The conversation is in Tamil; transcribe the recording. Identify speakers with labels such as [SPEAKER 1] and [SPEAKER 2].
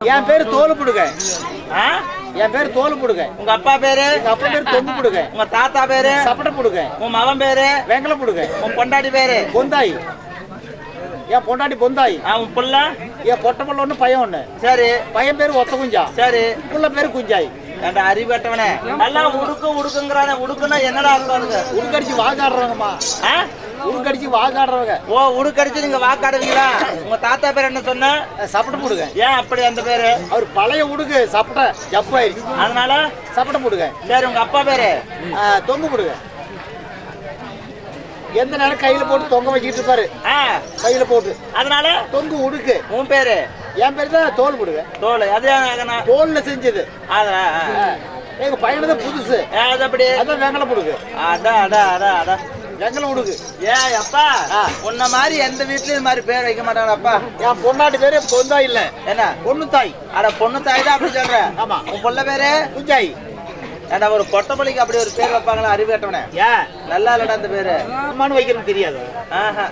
[SPEAKER 1] என் பேரு தோல் புடுக
[SPEAKER 2] ஆ?
[SPEAKER 1] என் பேரு தோல் புடுக
[SPEAKER 2] உங்க அப்பா பேரு?
[SPEAKER 1] எங்க அப்பா பேரு தொங்கு புடுக
[SPEAKER 2] உங்க தாத்தா பேரு?
[SPEAKER 1] சப்பட்ட புடுக
[SPEAKER 2] உன் மகன் பேரு?
[SPEAKER 1] வெங்கல புடுக
[SPEAKER 2] உன் பொண்டாட்டி பேரு?
[SPEAKER 1] பொந்தாய். என் பொண்டாட்டி பொந்தாய்.
[SPEAKER 2] உன் புள்ள?
[SPEAKER 1] என் பொட்ட புள்ள ஒண்ணு பையன் ஒண்ணு.
[SPEAKER 2] சரி.
[SPEAKER 1] பையன் பேரு ஒத்த குஞ்சா
[SPEAKER 2] சரி.
[SPEAKER 1] புள்ள பேரு குஞ்சாய்.
[SPEAKER 2] ஏன்டா அறிவட்டவனே எல்லாம் உடுக்கு உடுக்குங்கிறானே. உடுக்குன்னா என்னடா அர்த்தம் அதுக்கு?
[SPEAKER 1] உருக்கடிச்சு வாக்காடுறவங்கம்மா.
[SPEAKER 2] ஆ?
[SPEAKER 1] உருக்கடிச்சு வாக்காடுறவங்க.
[SPEAKER 2] ஓ உடுக்கடிச்சு நீங்க வாக்காடுவீங்களா? உங்க தாத்தா பேர் என்ன சொன்ன?
[SPEAKER 1] சப்பட்ட புடுக
[SPEAKER 2] ஏன் அப்படி அந்த பேரு?
[SPEAKER 1] அவர் பழைய உடுகு சப்பட்ட ஜப்பாயிருச்சு
[SPEAKER 2] அதனால?
[SPEAKER 1] சப்பட்ட புடுக
[SPEAKER 2] சரி உங்க அப்பா பேரு?
[SPEAKER 1] தொங்கு புடுக எந்த நேரம் கையில போட்டு தொங்க வச்சுக்கிட்டு இருப்பாரு. கையில போட்டு.
[SPEAKER 2] அதனால?
[SPEAKER 1] தொங்கு உடுக்கு.
[SPEAKER 2] உன் பேரு?
[SPEAKER 1] என் பேரு தான் தோல் புடுக
[SPEAKER 2] தோல் அது
[SPEAKER 1] தோல்ல செஞ்சது. எங்க பையனது புதுசு.
[SPEAKER 2] ஏ, அது அப்படி?
[SPEAKER 1] அதான் வெங்கல புடுகு
[SPEAKER 2] அடா அடா அடா அடா
[SPEAKER 1] வெங்கல உடுகு
[SPEAKER 2] ஏய் அப்பா. உன்ன மாதிரி எந்த வீட்லயும் இது மாதிரி பேர் வைக்க மாட்டாங்க அப்பா.
[SPEAKER 1] என் பொண்டாட்டி பேரு பொந்தா இல்ல.
[SPEAKER 2] என்ன?
[SPEAKER 1] பொண்ணு தாய்.
[SPEAKER 2] அட பொண்ணு தாய் தான் அப்படி சொல்ற.
[SPEAKER 1] ஆமா.
[SPEAKER 2] உன் புள்ள பேரு?
[SPEAKER 1] குஞ்சாய்.
[SPEAKER 2] ஏடா ஒரு பொட்டப்பள்ளிக்கு அப்படி ஒரு பேர் வைப்பாங்களா? அறிவேட்டவனே
[SPEAKER 1] ஏன்
[SPEAKER 2] நல்லா இல்லடா அந்த பேரு.
[SPEAKER 1] அம்மானு வைக்கிறது தெரியாது.
[SPEAKER 2] ஆஹா?